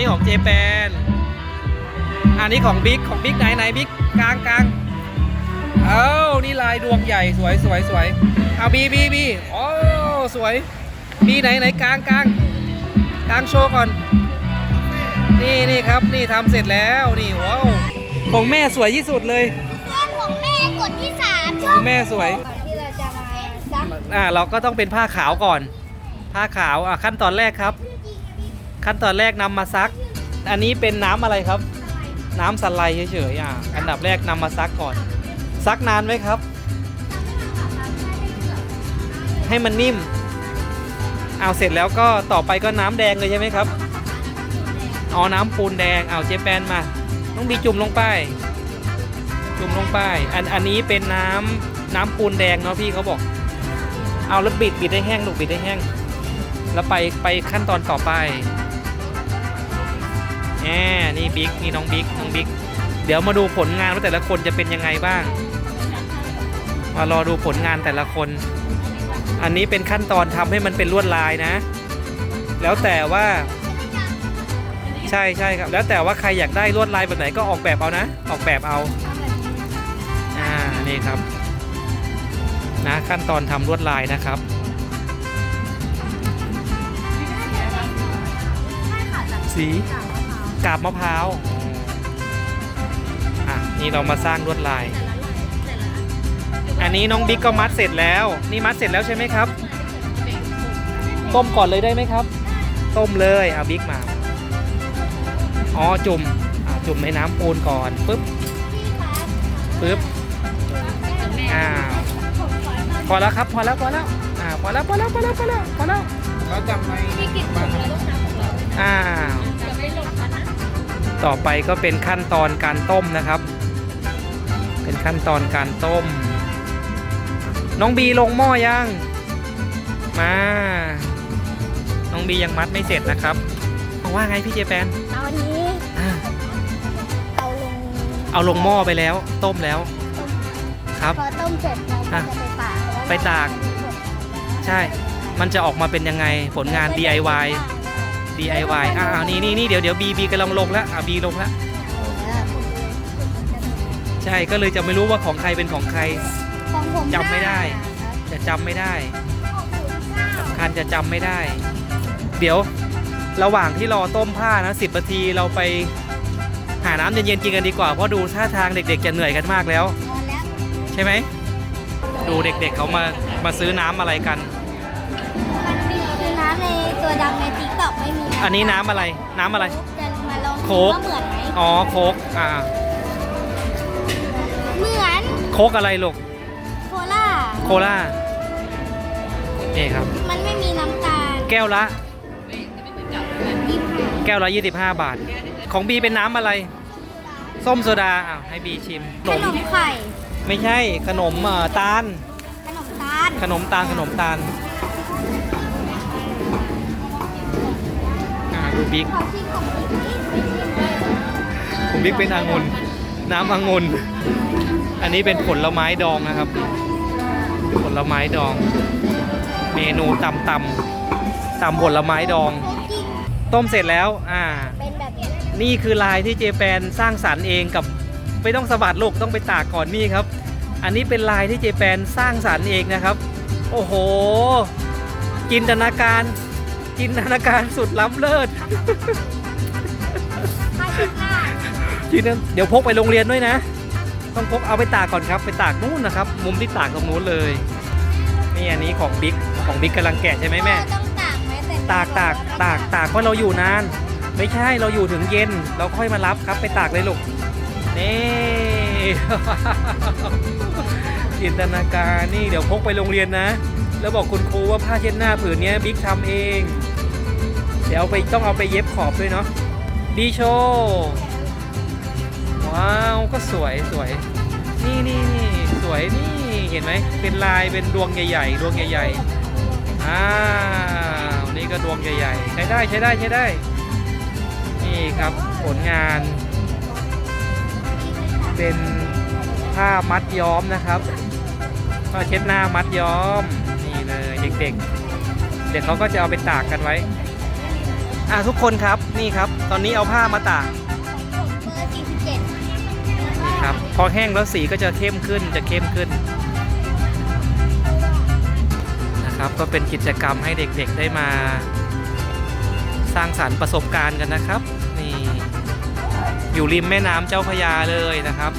นี่ของเจแปน อันนี้ของบิ๊กของบิ๊กไหนไหนบิ๊กกลางกลางเอ้านี่ลายดวงใหญ่สวยสวยสวยเอาบีบีบีโอ้สวยบีไหนไหนกลางกลางกลางโชว์ก่อน นี่นี่ครับนี่ทำเสร็จแล้วนี่ว้าวของแม่สวยที่สุดเลยเพื่อนของแม่กดที่สามชขออบงแม่สวย ก่อนที่เราจะมาซักอ่าเราก็ต้องเป็นผ้าขาวก่อน ผ้าขาวอะขั้นตอนแรกครับ ขั้นตอนแรกนำมาซัก อันนี้เป็นน้ำอะไรครับ น้ำสไลด์เฉยๆอะอันดับแรกนำมาซักก่อน ซักนานไหมครับ ให้มันนิ่ม เอาเสร็จแล้วก็ต่อไปก็น้ำแดงเลยใช่ไหมครับอ๋อน้ำปูนแดงเอาเจแปนมา ต้องบีจุ่มลงไป จุ่มลงไป อันอันนี้เป็นน้ำน้ำปูนแดงเนาะพี่เขาบอก เอาแล้วบิดบิดให้แห้งลูกบิดให้แห้ง แล้วไปไปขั้นตอนต่อไป แหมนี่บิ๊กนี่น้องบิ๊กน้องบิ๊กเดี๋ยวมาดูผลงานว่าแต่ละคนจะเป็นยังไงบ้าง มารอดูผลงานแต่ละคน อันนี้เป็นขั้นตอนทำให้มันเป็นลวดลายนะ แล้วแต่ว่า ใช่ใช่ครับ แล้วแต่ว่าใครอยากได้ลวดลายแบบไหนก็ออกแบบเอานะ ออกแบบเอา อ่า นี่ครับ นะขั้นตอนทำลวดลายนะครับสี กาบมะพร้าวอะนี่เรามาสร้างลวดลาย อันนี้น้องบิ๊กก็มัดเสร็จแล้ว นี่มัดเสร็จแล้วใช่ไหมครับ ต้มก่อนเลยได้ไหมครับ ต้มเลยเอาบิ๊กมา อ๋อจุ่มอ่าจุ่มในน้ำปูนก่อนปึ๊บปึ๊บอ้าวพอแล้วครับพอแล้วพอแล้วอ่าพอแล้วพอแล้วพอแล้วพอแล้วพอแล้วเขาจำในอ้าว ต่อไปก็เป็นขั้นตอนการต้มนะครับ เป็นขั้นตอนการต้ม น้องบีลงหม้อยัง มา น้องบียังมัดไม่เสร็จนะครับเอาว่าไงพี่เจแปนตอนนี้อ่าเอาลงเอาลงหม้อไปแล้ว ต้มแล้ว ครับพอต้มเสร็จเราก็อะจะไปตากแล้วไปตาก ใช่ มันจะออกมาเป็นยังไงผลงาน DIY DIY อ่านี่นี่นี่เดี๋ยวเดี๋ยวบีบีกำลังลงแล้วอ่าบีลงแล้วใช่ก็เลยจะไม่รู้ว่าของใครเป็นของใคร ของผมจำไม่ได้ครับจะจำไม่ได้สำคัญจะจำไม่ได้ เดี๋ยวระหว่างที่รอต้มผ้านะสิบนาทีเราไปหาน้ำเย็นๆกินกันดีกว่าเพราะดูท่าทางเด็กๆจะเหนื่อยกันมากแล้วนอนแล้วใช่ไหมดูเด็กๆเขามามาซื้อน้ำอะไรกัน มันมีคือน้ำในตัวดำในติ๊กต็อกไม่มีะ อันนี้น้ำอะไร น้ำอะไร จะมาลองโค้ดูกว่าเหมือนไหมอ๋อโคกอ่าเหมือนโคกอะไรลูกโคล่า โคล่านี่ครับ มันไม่มีน้ำตาลแก้วละยี่สิบห้าแก้วละ 25 บาท ของบีเป็นน้ำอะไร ส้มโซดาอ้าวให้บีชิมขนมไข่ ไม่ใช่ขนมเอ่อตาล ขนมตาลขนมตาลขนมตาล บิ๊กของที่ของพี่ผมบิ๊กเป็นองุ่นน้ำองุ่นอันนี้เป็นผลไม้ดองนะครับ ผลไม้ดอง เมนูตำตำตำผลไม้ดองกินต้มเสร็จแล้วอ่าเป็นแบบนี้นี่คือลายที่เจแปนสร้างสรรค์เองกับไม่ต้องสะบัดลูกต้องไปตากก่อนนี่ครับ อันนี้เป็นลายที่เจแปนสร้างสรรค์เองนะครับ โอ้โหจินตนาการ จินตนาการสุดล้ำเลิศผ้าเช็ดหน้าจินตนาเดี๋ยวพกไปโรงเรียนด้วยนะ ต้องพกเอาไปตากก่อนครับ ไปตากนู่นนะครับ มุมที่ตากตรงนู้นเลย นี่อันนี้ของบิ๊กของบิ๊กกำลังแกะใช่ไหมแม่ ต้องตากไหมแต่ตากตากตากตากเพราะเราอยู่นาน ไม่ใช่เราอยู่ถึงเย็น เราค่อยมารับครับ ไปตากเลยลูกนี่ จินตนาการนี่เดี๋ยวพกไปโรงเรียนนะ แล้วบอกคุณครูว่าผ้าเช็ดหน้าผืนเนี้ยบิ๊กทำเองเดี๋ยวเอาไปต้องเอาไปเย็บขอบด้วยเนาะดีโชว์ว้าวก็สวยสวย นี่นี่นี่สวยนี่เห็นไหมเป็นลายเป็นดวงใหญ่ๆ ดวงใหญ่ๆอ้าวนี่ก็ดวงใหญ่ๆ ใช้ได้ใช้ได้ใช้ได้ นี่ครับผลงาน เป็นผ้ามัดย้อมนะครับผ้าเช็ดหน้ามัดย้อมนี่เลยเด็กๆ เด็กเขาก็จะเอาไปตากกันไว้ อะทุกคนครับนี่ครับ ตอนนี้เอาผ้ามาตากของผมเบอร์47ครับพอแห้งแล้วสีก็จะเข้มขึ้นจะเข้มขึ้นนะครับก็เป็นกิจกรรมให้เด็กๆได้มา สร้างสรรค์ประสบการณ์กันนะครับ นี่อยู่ริมแม่น้ำเจ้าพระยาเลยนะครับ